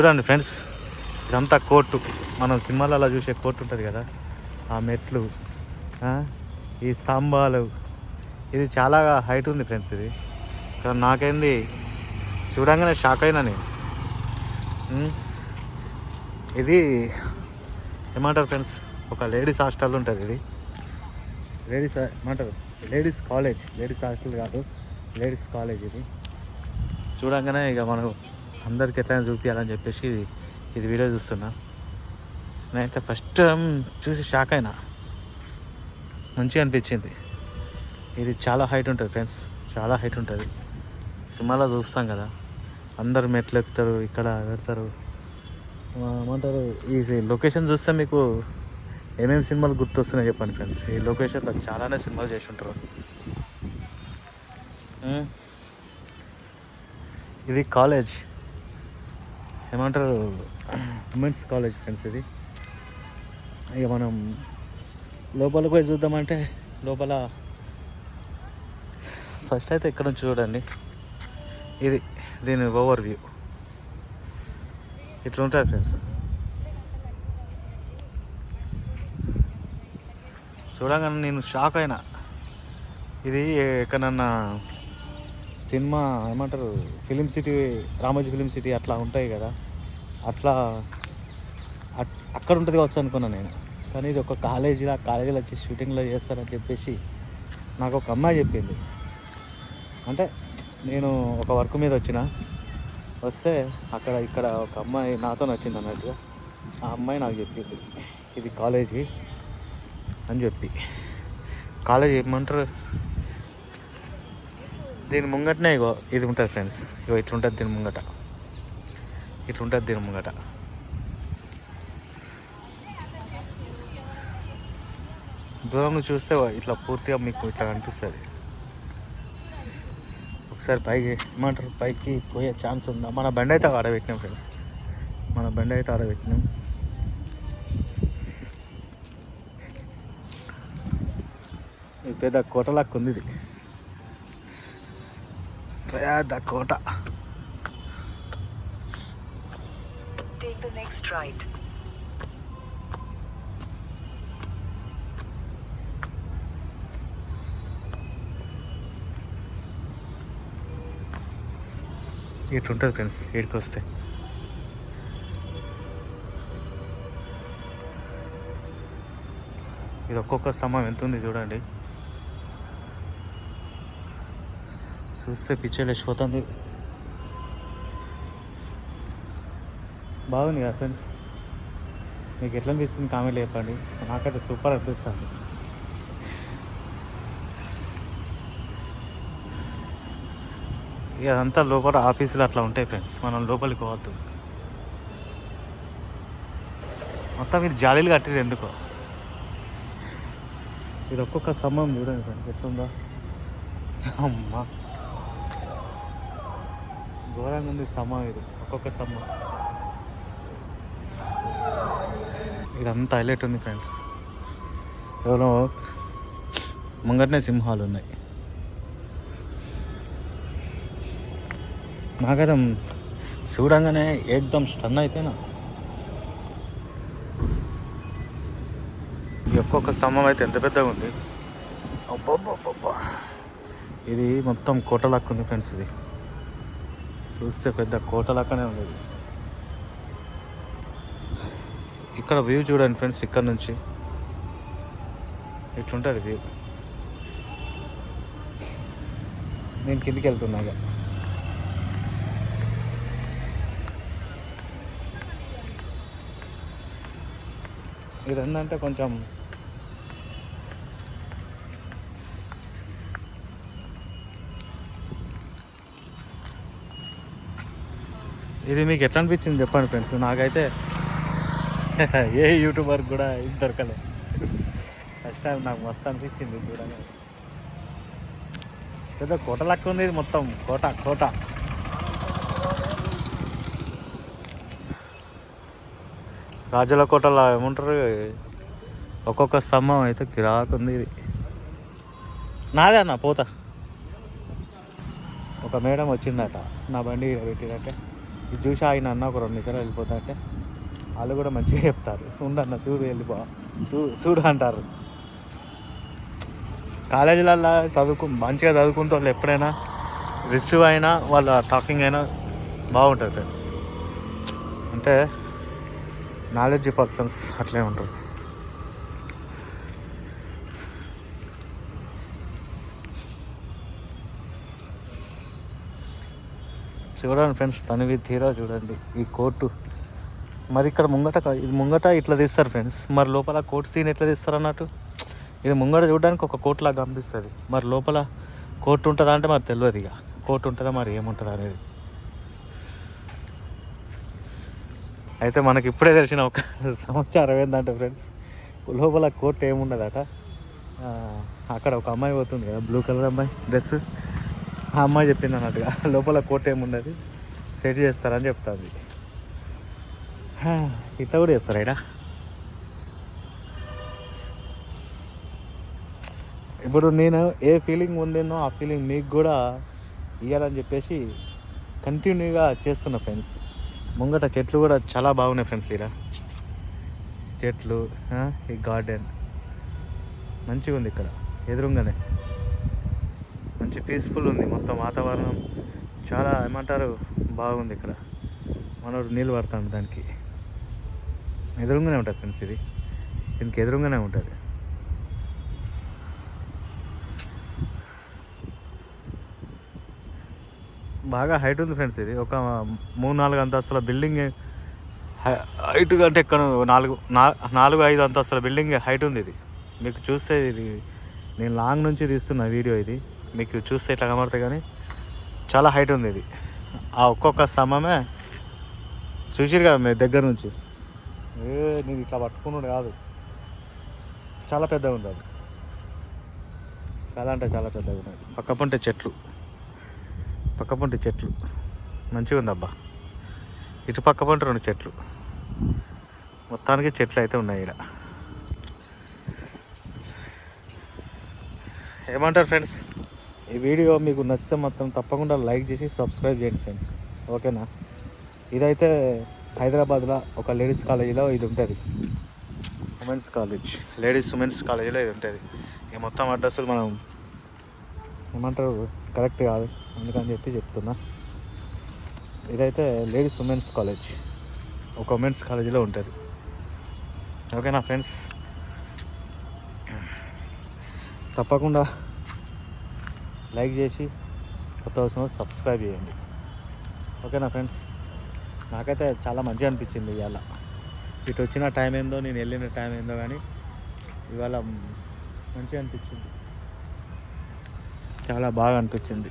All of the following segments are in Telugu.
చూడండి ఫ్రెండ్స్ ఇదంతా కోర్టు. మనం సినిమాలలో చూసే కోర్టు ఉంటుంది కదా ఆ మెట్లు ఈ స్తంభాలు. ఇది చాలా హైట్ ఉంది ఫ్రెండ్స్ ఇది. కానీ నాకేంది చూడంగానే షాక్ అయినా నేను. ఇది ఏమంటారు ఫ్రెండ్స్ ఒక లేడీస్ హాస్టల్ ఉంటుంది ఇది. లేడీస్ ఏమంటారు? లేడీస్ కాలేజ్ లేడీస్ హాస్టల్ కాదు లేడీస్ కాలేజ్ ఇది. చూడంగానే ఇక మనం అందరికి ఎట్లయినా చూపించాలని చెప్పేసి ఇది వీడియో చూస్తున్నా. నేనైతే ఫస్ట్ టైం చూసి షాక్ అయినా. మంచిగా అనిపించింది. ఇది చాలా హైట్ ఉంటుంది ఫ్రెండ్స్ చాలా హైట్ ఉంటుంది. సినిమాలో చూస్తాం కదా. అందరు మెట్లు ఎక్కుతారు ఇక్కడ పెడతారు. ఏమంటారు? ఈ లొకేషన్ చూస్తే మీకు ఏమేమి సినిమాలు గుర్తొస్తున్నాయి చెప్పండి ఫ్రెండ్స్ ఈ లొకేషన్లో చాలానే సినిమాలు చేసి ఉంటారు. ఇది కాలేజ్ ఏమంటారు? ఉమెన్స్ కాలేజ్ ఫ్రెండ్స్ ఇది. ఇక మనం లోపలికి పోయి చూద్దామంటే లోపల ఫస్ట్ అయితే ఇక్కడ నుంచి చూడండి. ఇది దీని ఓవర్ వ్యూ. ఇట్లా ఉంటుంది ఫ్రెండ్స్. చూడగానే నేను షాక్ అయినా. ఇది ఎక్కడన్నా సినిమా ఏమంటారు film city Ramoji film city అట్లా ఉంటాయి కదా. అట్లా అట్- అక్కడ ఉంటుంది కావచ్చు అనుకున్నాను నేను. కానీ ఇది ఒక కాలేజీలో కాలేజీలో వచ్చి షూటింగ్లో చేస్తారని చెప్పేసి నాకు ఒక అమ్మాయి చెప్పింది. అంటే నేను ఒక వర్క్ మీద వచ్చిన. వస్తే అక్కడ ఇక్కడ ఒక అమ్మాయి నాతో వచ్చింది అన్నట్టుగా ఆ అమ్మాయి నాకు చెప్పింది. ఇది కాలేజీ అని చెప్పి. కాలేజీ ఏమంటారు దీని ముంగటనే ఇగో ఇది ఉంటుంది ఫ్రెండ్స్ ఇగో ఇట్లుంటుంది దీని ముంగట. ఇట్లుంటుంది దీని ముంగట. దూరం చూస్తే ఇట్లా పూర్తిగా మీకు ఇట్లా కనిపిస్తుంది ఒకసారి పైకి ఏమంటారు పైకి పోయే ఛాన్స్ ఉందా? మన బండి అయితే ఆడబెట్టినాం ఫ్రెండ్స్ మన బండి అయితే ఆడబెట్టినాం ఇది పెద్ద కోటలాగా ఉంది ఇది. పెద్ద కోట. Take the next right. ఇటు ఉంటుంది ఫ్రెండ్స్ ఇక్కడికి వస్తే ఇది ఒక్కొక్క స్తంభం ఎంత ఉంది చూడండి. చూస్తే పిక్చర్ లేచిపోతుంది. బాగుంది కదా ఫ్రెండ్స్? మీకు ఎట్లా అనిపిస్తుంది కామెంట్ చెప్పండి. నాకైతే సూపర్ అనిపిస్తుంది. ఇక అదంతా లోపల ఆఫీసులు అట్లా ఉంటాయి ఫ్రెండ్స్. మనం లోపలికి పోవద్దు. మొత్తం ఇది జాలీలు కట్టారు ఎందుకో. ఇది ఒక్కొక్క స్తంభం చూడండి ఫ్రెండ్స్ ఎట్లుందో. అమ్మా. ఘోరంగా ఉంది సమ ఇది. ఒక్కొక్క సమ్మ. ఇదంతా హైలైట్ ఉంది ఫ్రెండ్స్. ఎవరో ముంగటనే సింహాలు ఉన్నాయి. నాకైతే చూడంగానే ఏకదం స్టన్ అయిపోయినా. ఈ ఒక్కొక్క స్తంభం అయితే ఎంత పెద్దగా ఉంది? అబ్బబ్బబ్బబ్బా. ఇది మొత్తం కోట ఉంది ఫ్రెండ్స్ ఇది. చూస్తే పెద్ద కోట ఉండేది. ఇక్కడ వ్యూ చూడండి ఫ్రెండ్స్ ఇక్కడ నుంచి. ఇట్లుంటుంది వ్యూ. నేను కిందికి వెళ్తున్నాగా ఇక. ఇది ఏంటంటే కొంచెం ఇది మీకు ఎట్లా అనిపించింది చెప్పండి ఫ్రెండ్స్? నాకైతే ఏ యూట్యూబర్ కూడా ఇది దొరకలే. ఫస్ట్ టైం నాకు మస్తు అనిపించింది చూడండి పెద్ద కోట లెక్క ఉంది ఇది మొత్తం. కోట కోట. రాజుల కోటలో ఏమంటారు? ఒక్కొక్క స్తంభం అయితే కిరాకుంది ఇది. నాదే అన్న పోతా. ఒక మేడం వచ్చిందట నా బండి పెట్టినట్టే ఇది చూసి ఆయన అన్న ఒక రెండు నిమిషాలు వెళ్ళిపోతా అంటే వాళ్ళు కూడా మంచిగా చెప్తారు. ఉండన్న చూడు వెళ్ళిపో చూ చూడు అంటారు. కాలేజీలలో చదువుకు మంచిగా చదువుకుంటే వాళ్ళు ఎప్పుడైనా రిసీవ్ అయినా వాళ్ళ టాకింగ్ అయినా బాగుంటుంది ఫ్రెండ్స్ అంటే నాలెడ్జ్ పర్సన్స్ అట్లే ఉంటారు. చూడండి ఫ్రెండ్స్ తనివి తీరా చూడండి ఈ కోర్టు. మరి ఇక్కడ ముంగట ఇది ముంగట ఇట్లా తీస్తారు ఫ్రెండ్స్. మరి లోపల కోర్టు సీన్ ఎట్లా తీస్తారు అన్నట్టు? ఇది ముంగట చూడడానికి ఒక కోర్టు లాగా కనిపిస్తుంది మరి లోపల కోర్టు ఉంటుందా అంటే మరి తెలియదు ఇక. కోర్టు ఉంటుందా మరి ఏముంటుందా అనేది. అయితే మనకి ఇప్పుడే తెలిసిన ఒక సమాచారం ఏంటంటే ఫ్రెండ్స్ లోపల కోర్టు ఏముండదట? అక్కడ ఒక అమ్మాయి పోతుంది కదా బ్లూ కలర్ అమ్మాయి డ్రెస్ ఆ అమ్మాయి చెప్పింది అన్నట్టుగా. లోపల కోర్టు ఏముండదు. సెట్ చేస్తారని చెప్తుంది. ఇట్లా కూడా చేస్తారా ఇక్కడ ఇప్పుడు నేను ఏ ఫీలింగ్ ఉందేనో ఆ ఫీలింగ్ మీకు కూడా ఇవ్వాలని చెప్పేసి కంటిన్యూగా చేస్తున్నా ఫ్రెండ్స్ ముంగట చెట్లు కూడా చాలా బాగున్నాయి ఫ్రెండ్స్ ఇక్కడ చెట్లు ఈ గార్డెన్ మంచిగా ఉంది ఇక్కడ. ఎదురుగానే. మంచి పీస్ఫుల్ ఉంది. మొత్తం వాతావరణం చాలా ఏమంటారు? బాగుంది ఇక్కడ. మనోడు నీళ్ళు పడతాడు దానికి. ఎదురుగానే ఉంటుంది ఫ్రెండ్స్ ఇది. దీనికి ఎదురుగానే ఉంటుంది. బాగా హైట్ ఉంది ఫ్రెండ్స్ ఇది. ఒక మూడు నాలుగు అంతస్తుల బిల్డింగ్ హైట్ అంటే ఎక్కడ నాలుగు నాలుగు ఐదు అంతస్తుల బిల్డింగ్ హైట్ ఉంది ఇది. మీకు చూస్తే ఇది నేను లాంగ్ నుంచి తీస్తున్న వీడియో ఇది. మీకు చూస్తే ఇట్లా కనబడతాయి కానీ చాలా హైట్ ఉంది ఇది. ఆ ఒక్కొక్క స్తంభమే చూసిరు కదా మీ దగ్గర నుంచి? ఏ నేను ఇట్లా పట్టుకున్నాడు కాదు. చాలా పెద్దగా ఉంది అది. చాలా అంటే చాలా పెద్దగా ఉన్నది పక్క పంటే చెట్లు. పక్క పంట చెట్లు. మంచిగా ఉంది అబ్బా ఇటు పక్క పంట రెండు చెట్లు. మొత్తానికి చెట్లు అయితే ఉన్నాయి ఇక్కడ ఏమంటారు ఫ్రెండ్స్? ఈ వీడియో మీకు నచ్చితే మాత్రం తప్పకుండా లైక్ చేసి సబ్స్క్రైబ్ చేయండి ఫ్రెండ్స్. ఓకేనా? ఇదైతే హైదరాబాద్లో ఒక లేడీస్ కాలేజీలో ఇది ఉంటుంది. ఉమెన్స్ కాలేజ్ లేడీస్ ఉమెన్స్ కాలేజీలో ఇది ఉంటుంది. ఇక మొత్తం అడ్రస్సులు మనం ఏమంటారు? కరెక్ట్ కాదు. అందుకని చెప్పి చెప్తున్నా. ఇదైతే లేడీస్ ఉమెన్స్ కాలేజ్. ఒక ఉమెన్స్ కాలేజీలో ఉంటుంది. ఓకేనా ఫ్రెండ్స్? తప్పకుండా లైక్ చేసి కొత్త అవసరం సబ్స్క్రైబ్ చేయండి. ఓకేనా ఫ్రెండ్స్? నాకైతే చాలా మంచిగా అనిపించింది ఇవాళ. ఇటు వచ్చిన టైం ఏందో నేను వెళ్ళిన టైం ఏందో కానీ ఇవాళ మంచిగా అనిపించింది. చాలా బాగా అనిపించింది.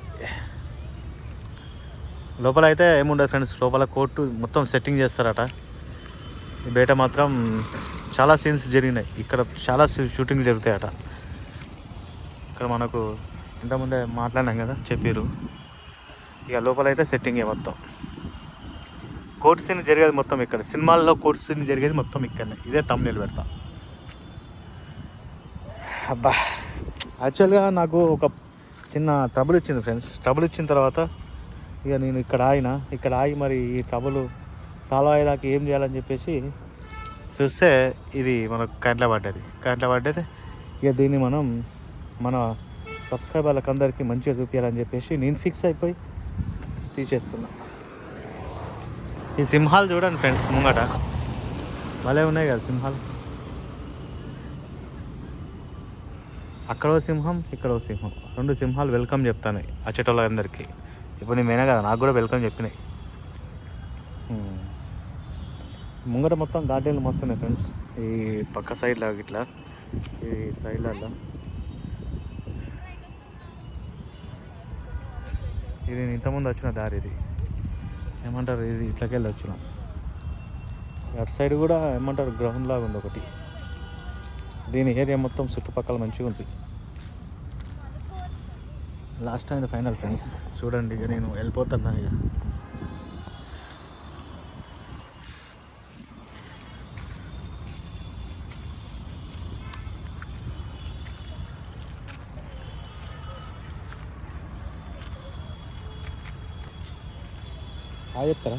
లోపల అయితే ఏముండదు ఫ్రెండ్స్ లోపల కోర్టు మొత్తం సెట్టింగ్ చేస్తారట. బయట మాత్రం చాలా సీన్స్ జరిగినాయి. ఇక్కడ చాలా షూటింగ్ జరుగుతాయట. ఇక్కడ మనకు ఇంతకుముందే మాట్లాడినాం కదా చెప్పారు ఇక లోపల అయితే సెట్టింగే మొత్తం. కోర్టు సీన్ జరిగేది మొత్తం ఇక్కడ. సినిమాల్లో కోర్టు సీన్ జరిగేది మొత్తం ఇక్కడనే. ఇదే తమ్ముళ్ళు పెడతా. అబ్బా. యాక్చువల్గా నాకు ఒక చిన్న ట్రబుల్ ఇచ్చింది ఫ్రెండ్స్ ట్రబుల్ ఇచ్చిన తర్వాత ఇక నేను ఇక్కడ ఆగిన. ఇక్కడ ఆగి మరి ఈ ట్రబుల్ సాల్వ్ అయ్యేదాకా ఏం చేయాలని చెప్పేసి చూస్తే ఇది మనకు కంట్లో పడ్డది. కంట్లో పడ్డది. ఇక దీన్ని మనం మన సబ్స్క్రైబర్లకు అందరికీ మంచిగా చూపించాలని చెప్పేసి నేను ఫిక్స్ అయిపోయి తీసేస్తున్నా. ఈ సింహాలు చూడండి ఫ్రెండ్స్ ముంగట. భలే ఉన్నాయి కదా సింహాలు. అక్కడ సింహం ఇక్కడ సింహం. రెండు సింహాలు వెల్కమ్ చెప్తాను వచ్చేటోళ్ళందరికీ ఇప్పుడు నేను పోయినా కదా నాకు కూడా వెల్కమ్ చెప్పినాయి. ముంగట మొత్తం గార్డెన్లు మస్తున్నాయి ఫ్రెండ్స్. ఈ పక్క సైడ్లో ఇట్లా ఈ సైడ్లలో ఇది నేను ఇంతకుముందు వచ్చిన దారి ఇది. ఏమంటారు? ఇది ఇట్లకెళ్ళి వచ్చిన. అటు సైడ్ కూడా ఏమంటారు? గ్రౌండ్ లాగా ఉంది ఒకటి. దీని ఏరియా మొత్తం చుట్టుపక్కల మంచిగా ఉంది. Last and final friends. చూడండి ఇక నేను వెళ్ళిపోతున్నా ఇక. హాయ్ చెప్తారా?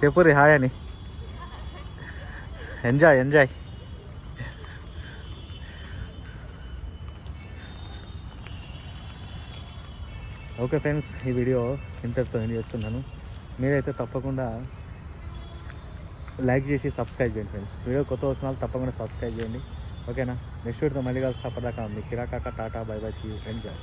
చెప్పురి హాయ్ అని. ఎంజాయ్ ఎంజాయ్ ఓకే ఫ్రెండ్స్ ఈ వీడియో ఇంతటితో ఎండ్ చేస్తున్నాను. మీరైతే తప్పకుండా లైక్ చేసి సబ్స్క్రైబ్ చేయండి ఫ్రెండ్స్ వీడియో కొత్త వస్తున్న వాళ్ళు తప్పకుండా సబ్స్క్రైబ్ చేయండి. ఓకేనా నెక్స్ట్ వీడియోతో మళ్ళీ కలిసి అప్పటిదాకా మీ కిరాకాక tata bye bye see enjoy